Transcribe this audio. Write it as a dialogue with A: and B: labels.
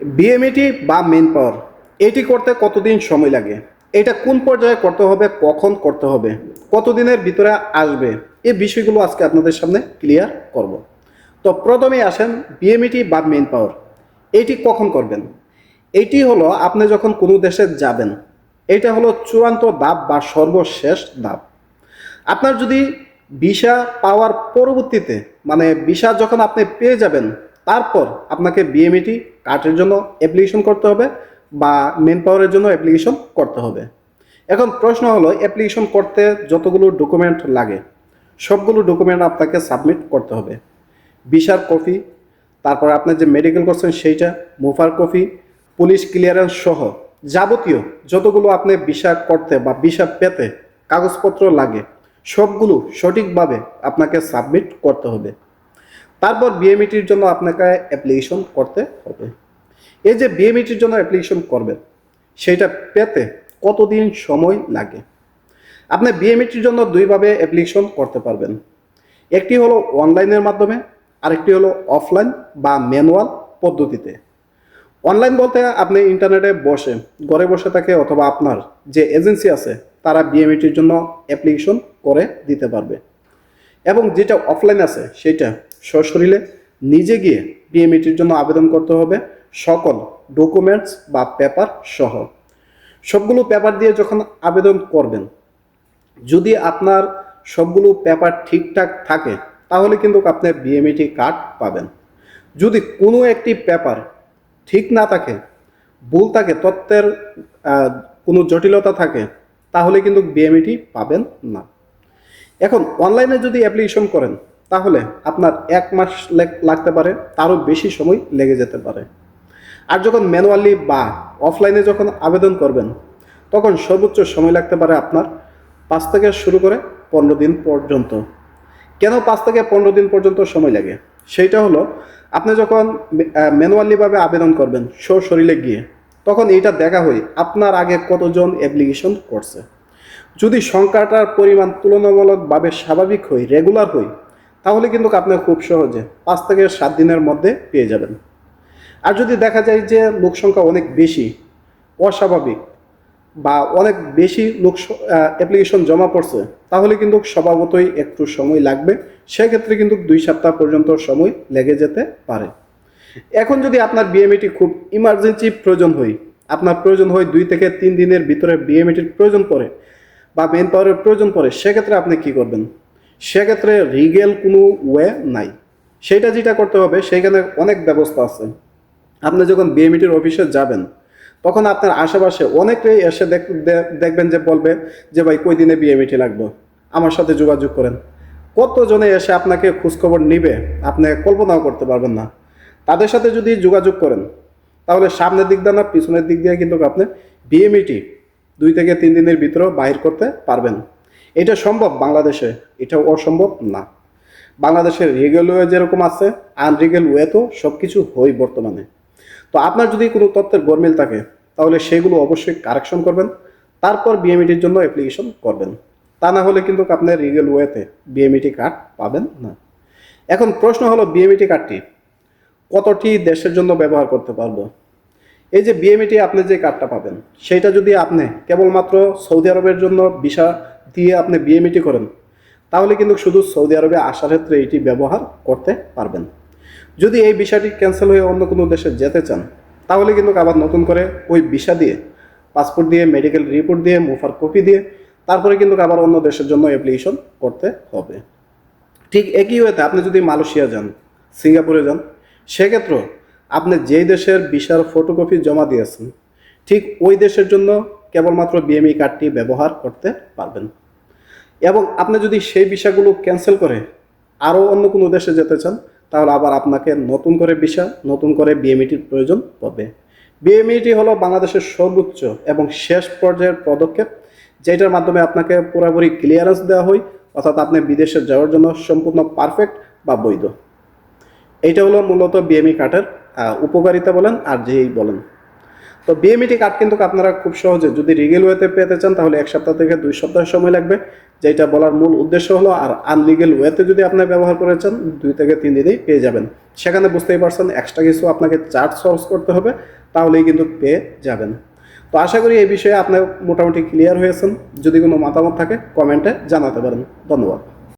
A: BMET বা manpower এটি করতে কতদিন সময় লাগে? এটা কোন পর্যায়ে করতে হবে, কখন করতে হবে, কতদিনের ভিতরে আসবে এই বিষয়গুলো আজকে আপনাদের সামনে ক্লিয়ার করব। তো প্রথমেই আসেন বিএমইটি বা মেন পাওয়ার এটি কখন করবেন? এটি হলো আপনি যখন কোনো দেশে যাবেন, এটা হলো চূড়ান্ত দাব বা সর্বশেষ দাব আপনার যদি ভিসা পাওয়ার পরবর্তীতে মানে ভিসা যখন আপনি পেয়ে যাবেন তারপর আপনাকে বিএমইটি কার্ডের জন্য অ্যাপ্লিকেশন করতে হবে বা মেন পাওয়ারের জন্য অ্যাপ্লিকেশন করতে হবে। এখন প্রশ্ন হলো অ্যাপ্লিকেশন করতে যতগুলো ডকুমেন্ট লাগে, সবগুলো ডকুমেন্ট আপনাকে সাবমিট করতে হবে। ভিসার কপি, তারপর আপনার যে মেডিকেল করছেন সেইটা, মুফার কপি পুলিশ ক্লিয়ারেন্স সহ যাবতীয় যতগুলো আপনি ভিসা করতে বা ভিসা পেতে কাগজপত্র লাগে, সবগুলো সঠিকভাবে আপনাকে সাবমিট করতে হবে। তারপর বিএমইটির জন্য আপনাকে অ্যাপ্লিকেশন করতে হবে। এই যে বিএমইটির জন্য অ্যাপ্লিকেশন করবেন সেইটা পেতে কতদিন সময় লাগে? আপনি বিএমইটির জন্য দুইভাবে অ্যাপ্লিকেশন করতে পারবেন। একটি হলো অনলাইনের মাধ্যমে, আরেকটি হলো অফলাইন বা ম্যানুয়াল পদ্ধতিতে। অনলাইন বলতে আপনি ইন্টারনেটে বসে, ঘরে বসে থাকে অথবা আপনার যে এজেন্সি আছে, তারা বিএমইটির জন্য অ্যাপ্লিকেশন করে দিতে পারবে। এবং যেটা অফলাইন আছে, সেটা সশরীরে নিজে গিয়ে বিএমইটির জন্য আবেদন করতে হবে সকল ডকুমেন্টস বা পেপার সহ। সবগুলো পেপার দিয়ে যখন আবেদন করবেন যদি আপনার সবগুলো পেপার ঠিকঠাক থাকে তাহলে কিন্তু আপনি বিএমইটি কার্ড পাবেন। যদি কোনো একটি পেপার ঠিক না থাকে ভুল থাকে আহ, কোনো জটিলতা থাকে তাহলে কিন্তু বিএমইটি পাবেন না। এখন অনলাইনে যদি অ্যাপ্লিকেশন করেন তাহলে আপনার এক মাস লেগ- লাগতে পারে, তারও বেশি সময় লেগে যেতে পারে। আর যখন ম্যানুয়ালি বা অফলাইনে যখন আবেদন করবেন, তখন সর্বোচ্চ সময় লাগতে পারে আপনার পাঁচ থেকে শুরু করে পনেরো দিন পর্যন্ত। কেন পাঁচ থেকে পনেরো দিন পর্যন্ত সময় লাগে? সেইটা হলো, আপনি যখন ম্যানুয়ালিভাবে আবেদন করবেন সশরীরে গিয়ে, তখন এইটা দেখা হয় আপনার আগে কতজন অ্যাপ্লিকেশন করছে। যদি সংখ্যাটার পরিমাণ তুলনামূলকভাবে স্বাভাবিক হয়, রেগুলার হয় তাহলে কিন্তু আপনি খুব সহজে পাঁচ থেকে সাত দিনের মধ্যে পেয়ে যাবেন। আর যদি দেখা যায় যে লোক সংখ্যা অনেক বেশি, অস্বাভাবিক বা অনেক বেশি লোক অ্যাপ্লিকেশন জমা পড়ছে, তাহলে কিন্তু স্বভাবতই একটু সময় লাগবে। সেক্ষেত্রে কিন্তু দুই সপ্তাহ পর্যন্ত সময় লেগে যেতে পারে। এখন যদি আপনার বিএমইটি খুব ইমার্জেন্সি প্রয়োজন হয়, আপনার প্রয়োজন হয় দুই থেকে তিন দিনের ভিতরে বিএমইটির প্রয়োজন পড়ে বা মেন পাওয়ারের প্রয়োজন পড়ে, সেক্ষেত্রে আপনি কি করবেন? সেক্ষেত্রে রিগেল কোনো ওয়ে নাই। সেটা যেটা করতে হবে সেখানে অনেক ব্যবস্থা আছে। আপনি যখন বিএমইটির অফিসে যাবেন, তখন আপনার আশেপাশে অনেকেই এসে দেখবেন যে বলবে যে, ভাই, কই দিনে বিএমইটি লাগবে? আমার সাথে যোগাযোগ করেন। কতজনে এসে আপনাকে খোঁজখবর নিবে, আপনি কল্পনাও করতে পারবেন না। তাদের সাথে যদি যোগাযোগ করেন, তাহলে সামনের দিক দিয়ে না, পিছনের দিক দিয়ে কিন্তু আপনি বিএমইটি দুই থেকে তিন দিনের ভিতরেও বাহির করতে পারবেন। এটা সম্ভব বাংলাদেশে? এটা অসম্ভব? না। বাংলাদেশের রিগেল ওয়ে যেরকম আছে আনরিগেল ওয়ে তো সব কিছু হয় বর্তমানে। তো আপনার যদি কোনো তথ্যের গরমিল থাকে, তাহলে সেগুলো অবশ্যই কারেকশন করবেন, তারপর বিএমইটির জন্য অ্যাপ্লিকেশন করবেন। তা না হলে কিন্তু আপনার রিগেল ওয়েতে বিএমইটি কার্ড পাবেন না। এখন প্রশ্ন হলো বিএমইটি কার্ডটি কতটি দেশের জন্য ব্যবহার করতে পারব? এই যে বিএমইটি আপনি যে কার্ডটা পাবেন সেইটা যদি আপনি কেবলমাত্র সৌদি আরবের জন্য ভিসা দিয়ে আপনি বিএমইটি করেন, তাহলে কিন্তু শুধু সৌদি আরবে আসার ক্ষেত্রে এটি ব্যবহার করতে পারবেন। যদি এই ভিসাটি ক্যান্সেল হয়ে অন্য কোনো দেশে যেতে চান, তাহলে কিন্তু আবার নতুন করে ওই ভিসা দিয়ে পাসপোর্ট দিয়ে মেডিকেল রিপোর্ট দিয়ে মুফার কপি দিয়ে, তারপরে কিন্তু আবার অন্য দেশের জন্য অ্যাপ্লিকেশন করতে হবে। ঠিক একই ওয়েতে আপনি যদি মালয়েশিয়া যান, সিঙ্গাপুরে যান সেক্ষেত্রেও আপনি যেই দেশের ভিসার ফটোকপি জমা দিয়েছেন, ঠিক ওই দেশের জন্য কেবলমাত্র বিএমই কার্ডটি ব্যবহার করতে পারবেন। এবং আপনি যদি সেই ভিসাগুলো ক্যান্সেল করে আরও অন্য কোনো দেশে যেতে চান, তাহলে আবার আপনাকে নতুন করে ভিসা নতুন করে বিএমইটির প্রয়োজন পড়বে। বিএমইটি হলো বাংলাদেশের সর্বোচ্চ এবং শেষ পর্যায়ের পদক্ষেপ, যেটার মাধ্যমে আপনাকে পুরোপুরি ক্লিয়ারেন্স দেওয়া হয়, অর্থাৎ আপনি বিদেশে যাওয়ার জন্য সম্পূর্ণ পারফেক্ট বা বৈধ। এইটা হলো মূলত বিএমই কার্ডের উপকারিতা বলেন আর যেই বলেন। তো বিএমইটি কার্ড কিন্তু আপনারা খুব সহজে যদি রিগেল ওয়েতে পেতে চান, তাহলে এক সপ্তাহ থেকে দুই সপ্তাহ সময় লাগবে। যেটা বলার মূল উদ্দেশ্য হলো, আর আনলিগেল ওয়েতে যদি আপনি ব্যবহার করেছেন দুই থেকে তিন দিনেই পেয়ে যাবেন। সেখানে বুঝতেই পারছেন এক্সট্রা কিছু আপনাকে চার্জ সোর্স করতে হবে, তাহলেই কিন্তু পেয়ে যাবেন। তো আশা করি এই বিষয়ে আপনি মোটামুটি ক্লিয়ার হয়েছেন। যদি কোনো মতামত থাকে কমেন্টে জানাতে পারেন। ধন্যবাদ।